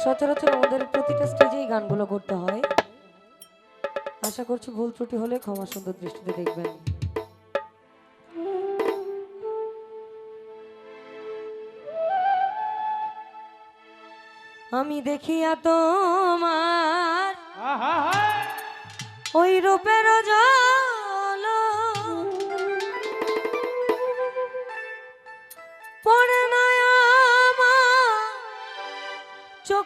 সচরাচর আমাদের প্রতিটা স্টেজেই গানগুলো করতে হয়। আশা করছি ভুল ত্রুটি হলে ক্ষমা সুন্দর দৃষ্টিতে দেখবেন। আমি দেখিয়া তোমার ওই রূপের জয়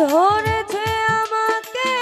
ধরেছে আমাকে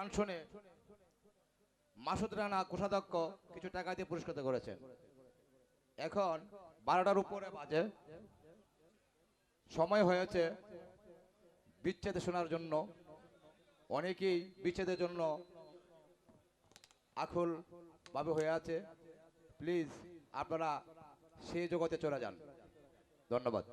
গান শুনে মাসুদ রানা কোষাধ্যক্ষ কিছু টাকা দিয়ে পুরস্কৃত করেছে। এখন বারোটার উপরে বাজে। সময় হয়েছে বিচ্ছেদ শোনার জন্য। অনেকেই বিচ্ছেদের জন্য আখল ভাবে হয়ে আছে। প্লিজ আপনারা সেই জগতে চলে যান। ধন্যবাদ।